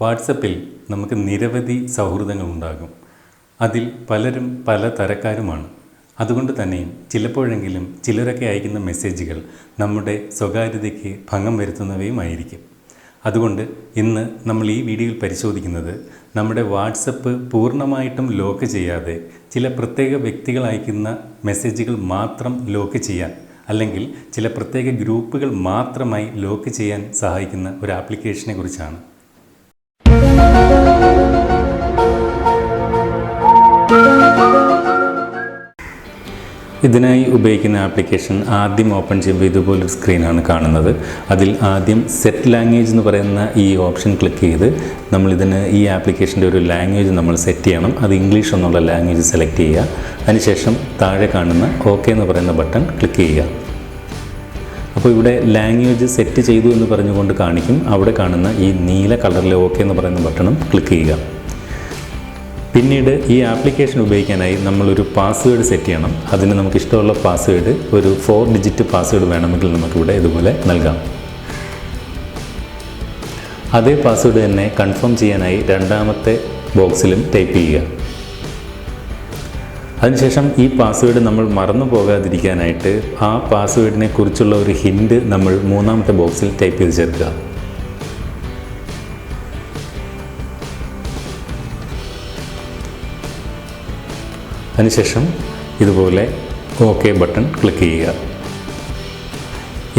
വാട്സപ്പിൽ നമുക്ക് നിരവധി സൗഹൃദങ്ങൾ ഉണ്ടാകും. അതിൽ പലരും പല തരക്കാരുമാണ്. അതുകൊണ്ട് തന്നെയും ചിലപ്പോഴെങ്കിലും ചിലരൊക്കെ അയക്കുന്ന മെസ്സേജുകൾ നമ്മുടെ സ്വകാര്യതയ്ക്ക് ഭംഗം വരുത്തുന്നവയുമായിരിക്കും. അതുകൊണ്ട് ഇന്ന് നമ്മൾ ഈ വീഡിയോയിൽ പരിശോധിക്കുന്നത് നമ്മുടെ വാട്സപ്പ് പൂർണമായിട്ടും ലോക്ക് ചെയ്യാതെ ചില പ്രത്യേക വ്യക്തികൾ അയക്കുന്ന മെസ്സേജുകൾ മാത്രം ലോക്ക് ചെയ്യാൻ അല്ലെങ്കിൽ ചില പ്രത്യേക ഗ്രൂപ്പുകൾ മാത്രമായി ലോക്ക് ചെയ്യാൻ സഹായിക്കുന്ന ഒരു ആപ്ലിക്കേഷനെ കുറിച്ചാണ്. ഇതിനായി ഉപയോഗിക്കുന്ന ആപ്ലിക്കേഷൻ ആദ്യം ഓപ്പൺ ചെയ്യുമ്പോൾ ഇതുപോലൊരു സ്ക്രീനാണ് കാണുന്നത്. അതിൽ ആദ്യം സെറ്റ് ലാംഗ്വേജ് എന്ന് പറയുന്ന ഈ ഓപ്ഷൻ ക്ലിക്ക് ചെയ്ത് നമ്മളിതിന് ഈ ആപ്ലിക്കേഷന്റെ ഒരു ലാംഗ്വേജ് നമ്മൾ സെറ്റ് ചെയ്യണം. അത് ഇംഗ്ലീഷ് എന്നുള്ള ലാംഗ്വേജ് സെലക്ട് ചെയ്യുക. അതിനുശേഷം താഴെ കാണുന്ന ഓക്കെ എന്ന് പറയുന്ന ബട്ടൺ ക്ലിക്ക് ചെയ്യുക. അപ്പോൾ ഇവിടെ ലാംഗ്വേജ് സെറ്റ് ചെയ്തു എന്ന് പറഞ്ഞുകൊണ്ട് കാണിക്കും. അവിടെ കാണുന്ന ഈ നീല കളറിലെ ഓക്കെ എന്ന് പറയുന്ന ബട്ടണും ക്ലിക്ക് ചെയ്യുക. പിന്നീട് ഈ ആപ്ലിക്കേഷൻ ഉപയോഗിക്കാനായി നമ്മളൊരു പാസ്വേഡ് സെറ്റ് ചെയ്യണം. അതിന് നമുക്ക് ഇഷ്ടമുള്ള പാസ്വേഡ് ഒരു ഫോർ ഡിജിറ്റ് പാസ്വേഡ് വേണമെങ്കിൽ നമുക്കിവിടെ ഇതുപോലെ നൽകാം. അതേ പാസ്വേഡ് തന്നെ കൺഫേം ചെയ്യാനായി രണ്ടാമത്തെ ബോക്സിലും ടൈപ്പ് ചെയ്യുക. അതിനുശേഷം ഈ പാസ്വേഡ് നമ്മൾ മറന്നു പോകാതിരിക്കാനായിട്ട് ആ പാസ്വേഡിനെ കുറിച്ചുള്ള ഒരു ഹിൻഡ് നമ്മൾ മൂന്നാമത്തെ ബോക്സിൽ ടൈപ്പ് ചെയ്ത് ചേർക്കുക. അതിനുശേഷം ഇതുപോലെ ഓക്കെ ബട്ടൺ ക്ലിക്ക് ചെയ്യുക.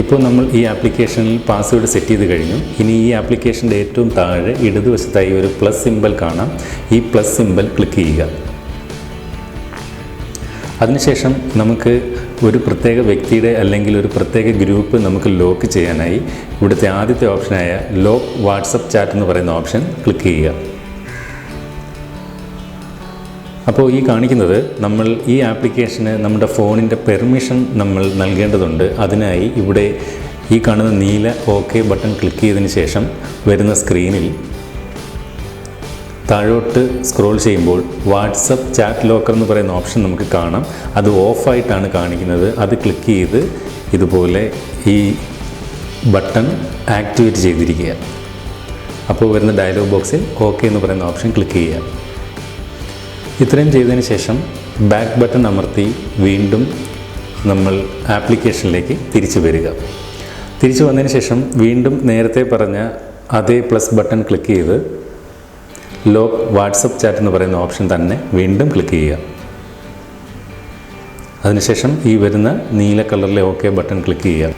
ഇപ്പോൾ നമ്മൾ ഈ ആപ്ലിക്കേഷനിൽ പാസ്വേഡ് സെറ്റ് ചെയ്ത് കഴിഞ്ഞു. ഇനി ഈ ആപ്ലിക്കേഷന്റെ ഏറ്റവും താഴെ ഇടതുവശത്തായി ഒരു പ്ലസ് സിമ്പൽ കാണാം. ഈ പ്ലസ് സിമ്പൽ ക്ലിക്ക് ചെയ്യുക. അതിനുശേഷം നമുക്ക് ഒരു പ്രത്യേക വ്യക്തിയുടെ അല്ലെങ്കിൽ ഒരു പ്രത്യേക ഗ്രൂപ്പ് നമുക്ക് ലോക്ക് ചെയ്യാനായി ഇവിടുത്തെ ആദ്യത്തെ ഓപ്ഷനായ ലോക്ക് വാട്സപ്പ് ചാറ്റ് എന്ന് പറയുന്ന ഓപ്ഷൻ ക്ലിക്ക് ചെയ്യുക. അപ്പോൾ ഈ കാണിക്കുന്നത് നമ്മൾ ഈ ആപ്ലിക്കേഷന് നമ്മുടെ ഫോണിന്റെ പെർമിഷൻ നമ്മൾ നൽകേണ്ടതുണ്ട്. അതിനായി ഇവിടെ ഈ കാണുന്ന നീല ഓക്കെ ബട്ടൺ ക്ലിക്ക് ചെയ്തതിന് ശേഷം വരുന്ന സ്ക്രീനിൽ താഴോട്ട് സ്ക്രോൾ ചെയ്യുമ്പോൾ വാട്സപ്പ് ചാറ്റ് ലോക്കർ എന്ന് പറയുന്ന ഓപ്ഷൻ നമുക്ക് കാണാം. അത് ഓഫായിട്ടാണ് കാണിക്കുന്നത്. അത് ക്ലിക്ക് ചെയ്ത് ഇതുപോലെ ഈ ബട്ടൺ ആക്ടിവേറ്റ് ചെയ്തിരിക്കുക. അപ്പോൾ വരുന്ന ഡയലോഗ് ബോക്സിൽ ഓക്കെ എന്ന് പറയുന്ന ഓപ്ഷൻ ക്ലിക്ക് ചെയ്യുക. ഇത്രയും ചെയ്തതിന് ശേഷം ബാക്ക് ബട്ടൺ അമർത്തി വീണ്ടും നമ്മൾ ആപ്ലിക്കേഷനിലേക്ക് തിരിച്ചു വരിക. തിരിച്ചു വന്നതിന് ശേഷം വീണ്ടും നേരത്തെ പറഞ്ഞ അതേ പ്ലസ് ബട്ടൺ ക്ലിക്ക് ചെയ്ത് ലോക്ക് വാട്സപ്പ് ചാറ്റ് എന്ന് പറയുന്ന ഓപ്ഷൻ തന്നെ വീണ്ടും ക്ലിക്ക് ചെയ്യുക. അതിനുശേഷം ഈ വരുന്ന നീല കളറിലെ ഓക്കെ ബട്ടൺ ക്ലിക്ക് ചെയ്യുക.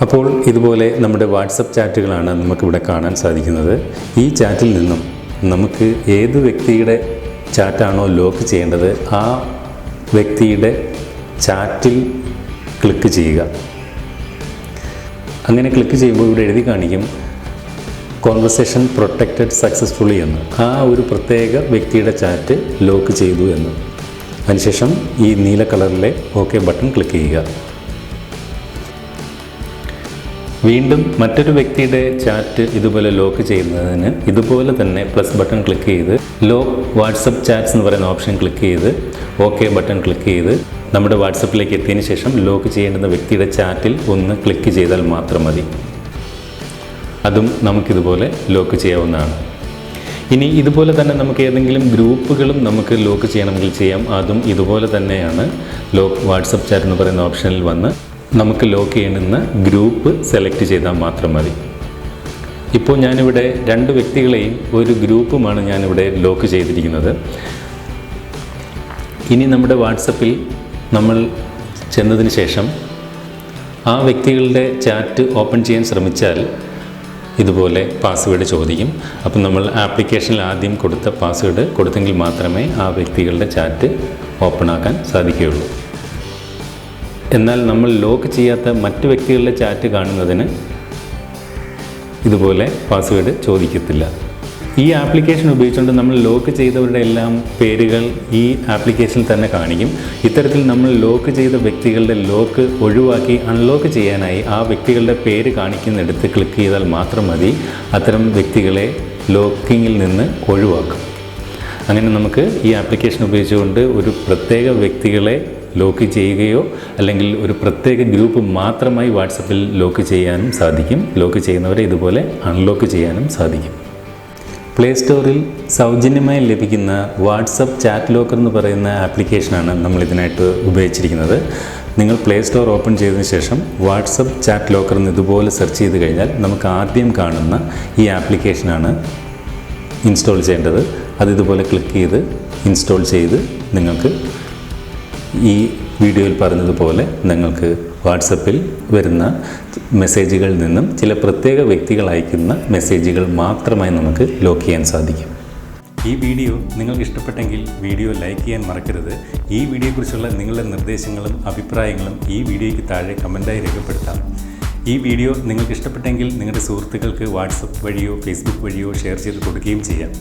അപ്പോൾ ഇതുപോലെ നമ്മുടെ വാട്സപ്പ് ചാറ്റുകളാണ് നമുക്കിവിടെ കാണാൻ സാധിക്കുന്നത്. ഈ ചാറ്റിൽ നിന്നും നമുക്ക് ഏത് വ്യക്തിയുടെ ചാറ്റാണോ ലോക്ക് ചെയ്യേണ്ടത്? ആ വ്യക്തിയുടെ ചാറ്റിൽ ക്ലിക്ക് ചെയ്യുക. അങ്ങനെ ക്ലിക്ക് ചെയ്യുമ്പോൾ ഇവിടെ എഴുതി കാണിക്കും കോൺവെർസേഷൻ പ്രൊട്ടക്റ്റഡ് സക്സസ്ഫുള്ളി എന്ന്. ആ ഒരു പ്രത്യേക വ്യക്തിയുടെ ചാറ്റ് ലോക്ക് ചെയ്തു എന്ന്. അതിനുശേഷം ഈ നീല കളറിലെ ഓക്കെ ബട്ടൺ ക്ലിക്ക് ചെയ്യുക. വീണ്ടും മറ്റൊരു വ്യക്തിയുടെ ചാറ്റ് ഇതുപോലെ ലോക്ക് ചെയ്യുന്നതിന് ഇതുപോലെ തന്നെ പ്ലസ് ബട്ടൺ ക്ലിക്ക് ചെയ്ത് ലോക്ക് വാട്സപ്പ് ചാറ്റ്സ് എന്ന് പറയുന്ന ഓപ്ഷൻ ക്ലിക്ക് ചെയ്ത് ഓക്കെ ബട്ടൺ ക്ലിക്ക് ചെയ്ത് നമ്മുടെ വാട്സപ്പിലേക്ക് എത്തിയതിന് ശേഷം ലോക്ക് ചെയ്യേണ്ടുന്ന വ്യക്തിയുടെ ചാറ്റിൽ ഒന്ന് ക്ലിക്ക് ചെയ്താൽ മാത്രം മതി. അതും നമുക്കിതുപോലെ ലോക്ക് ചെയ്യാവുന്നതാണ്. ഇനി ഇതുപോലെ തന്നെ നമുക്ക് ഏതെങ്കിലും ഗ്രൂപ്പുകളും നമുക്ക് ലോക്ക് ചെയ്യണമെങ്കിൽ ചെയ്യാം. അതും ഇതുപോലെ തന്നെയാണ് ലോക്ക് വാട്സപ്പ് ചാറ്റ് എന്ന് പറയുന്ന ഓപ്ഷനിൽ വന്ന് നമുക്ക് ലോക്ക് ചെയ്യണമെന്ന് ഗ്രൂപ്പ് സെലക്ട് ചെയ്താൽ മാത്രം മതി. ഇപ്പോൾ ഞാനിവിടെ രണ്ട് വ്യക്തികളെയും ഒരു ഗ്രൂപ്പുമാണ് ഞാനിവിടെ ലോക്ക് ചെയ്തിരിക്കുന്നത്. ഇനി നമ്മുടെ വാട്സപ്പിൽ നമ്മൾ ചെന്നതിന് ശേഷം ആ വ്യക്തികളുടെ ചാറ്റ് ഓപ്പൺ ചെയ്യാൻ ശ്രമിച്ചാൽ ഇതുപോലെ പാസ്വേഡ് ചോദിക്കും. അപ്പം നമ്മൾ ആപ്ലിക്കേഷനിൽ ആദ്യം കൊടുത്ത പാസ്വേഡ് കൊടുത്തെങ്കിൽ മാത്രമേ ആ വ്യക്തികളുടെ ചാറ്റ് ഓപ്പൺ ആക്കാൻ സാധിക്കുകയുള്ളൂ. എന്നാൽ നമ്മൾ ലോക്ക് ചെയ്യാത്ത മറ്റു വ്യക്തികളുടെ ചാറ്റ് കാണുന്നതിന് ഇതുപോലെ പാസ്വേഡ് ചോദിക്കത്തില്ല. ഈ ആപ്ലിക്കേഷൻ ഉപയോഗിച്ചുകൊണ്ട് നമ്മൾ ലോക്ക് ചെയ്തവരുടെ എല്ലാം പേരുകൾ ഈ ആപ്ലിക്കേഷനിൽ തന്നെ കാണിക്കും. ഇത്തരത്തിൽ നമ്മൾ ലോക്ക് ചെയ്ത വ്യക്തികളുടെ ലോക്ക് ഒഴിവാക്കി അൺലോക്ക് ചെയ്യാനായി ആ വ്യക്തികളുടെ പേര് കാണിക്കുന്നിടത്ത് ക്ലിക്ക് ചെയ്താൽ മാത്രം മതി. അത്തരം വ്യക്തികളെ ലോക്കിങ്ങിൽ നിന്ന് ഒഴിവാക്കും. അങ്ങനെ നമുക്ക് ഈ ആപ്ലിക്കേഷൻ ഉപയോഗിച്ചുകൊണ്ട് ഒരു പ്രത്യേക വ്യക്തികളെ ലോക്ക് ചെയ്യുകയോ അല്ലെങ്കിൽ ഒരു പ്രത്യേക ഗ്രൂപ്പ് മാത്രമായി വാട്സപ്പിൽ ലോക്ക് ചെയ്യാനും സാധിക്കും. ലോക്ക് ചെയ്യുന്നവരെ ഇതുപോലെ അൺലോക്ക് ചെയ്യാനും സാധിക്കും. പ്ലേ സ്റ്റോറിൽ സൗജന്യമായി ലഭിക്കുന്ന വാട്സപ്പ് ചാറ്റ് ലോക്കർ എന്ന് പറയുന്ന ആപ്ലിക്കേഷനാണ് നമ്മൾ ഇതിനായിട്ട് ഉപയോഗിച്ചിരിക്കുന്നത്. നിങ്ങൾ പ്ലേ സ്റ്റോർ ഓപ്പൺ ചെയ്തതിന് ശേഷം വാട്സപ്പ് ചാറ്റ് ലോക്കർ എന്ന് ഇതുപോലെ സെർച്ച് ചെയ്ത് കഴിഞ്ഞാൽ നമുക്ക് ആദ്യം കാണുന്ന ഈ ആപ്ലിക്കേഷനാണ് ഇൻസ്റ്റാൾ ചെയ്യേണ്ടത്. അത് ഇതുപോലെ ക്ലിക്ക് ചെയ്ത് ഇൻസ്റ്റാൾ ചെയ്ത് നിങ്ങൾക്ക് ഈ വീഡിയോയിൽ പറഞ്ഞതുപോലെ നിങ്ങൾക്ക് വാട്സപ്പിൽ വരുന്ന മെസ്സേജുകളിൽ നിന്നും ചില പ്രത്യേക വ്യക്തികൾ അയക്കുന്ന മെസ്സേജുകൾ മാത്രമായി നമുക്ക് ലോക്ക് ചെയ്യാൻ സാധിക്കും. ഈ വീഡിയോ നിങ്ങൾക്ക് ഇഷ്ടപ്പെട്ടെങ്കിൽ വീഡിയോ ലൈക്ക് ചെയ്യാൻ മറക്കരുത്. ഈ വീഡിയോയെക്കുറിച്ചുള്ള നിങ്ങളുടെ നിർദ്ദേശങ്ങളും അഭിപ്രായങ്ങളും ഈ വീഡിയോയ്ക്ക് താഴെ കമന്റായി രേഖപ്പെടുത്താം. ഈ വീഡിയോ നിങ്ങൾക്ക് ഇഷ്ടപ്പെട്ടെങ്കിൽ നിങ്ങളുടെ സുഹൃത്തുക്കൾക്ക് വാട്സപ്പ് വഴിയോ ഫേസ്ബുക്ക് വഴിയോ ഷെയർ ചെയ്ത് കൊടുക്കുകയും ചെയ്യാം.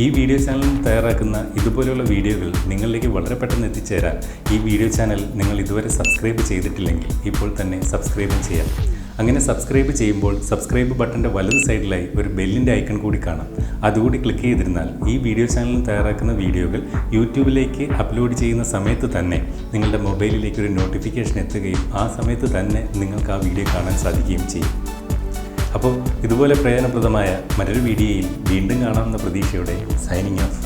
ഈ വീഡിയോ ചാനൽ തയ്യാറാക്കുന്ന ഇതുപോലെയുള്ള വീഡിയോകൾ നിങ്ങളിലേക്ക് വളരെ പെട്ടെന്ന് എത്തിച്ചേരാൻ ഈ വീഡിയോ ചാനൽ നിങ്ങൾ ഇതുവരെ സബ്സ്ക്രൈബ് ചെയ്തിട്ടില്ലെങ്കിൽ ഇപ്പോൾ തന്നെ സബ്സ്ക്രൈബ് ചെയ്യാം. അങ്ങനെ സബ്സ്ക്രൈബ് ചെയ്യുമ്പോൾ സബ്സ്ക്രൈബ് ബട്ടന്റെ വലത് സൈഡിലായി ഒരു ബെല്ലിന്റെ ഐക്കൺ കൂടി കാണാം. അതുകൂടി ക്ലിക്ക് ചെയ്തിരുന്നാൽ ഈ വീഡിയോ ചാനലിൽ തയ്യാറാക്കുന്ന വീഡിയോകൾ യൂട്യൂബിലേക്ക് അപ്ലോഡ് ചെയ്യുന്ന സമയത്ത് തന്നെ നിങ്ങളുടെ മൊബൈലിലേക്ക് ഒരു നോട്ടിഫിക്കേഷൻ എത്തുകയും ആ സമയത്ത് തന്നെ നിങ്ങൾക്ക് ആ വീഡിയോ കാണാൻ സാധിക്കുകയും ചെയ്യും. അപ്പോൾ ഇതുപോലെ പ്രയോജനപ്രദമായ മറ്റൊരു വീഡിയോയിൽ വീണ്ടും കാണാമെന്ന പ്രതീക്ഷയോടെ സൈനിങ് ഓഫ്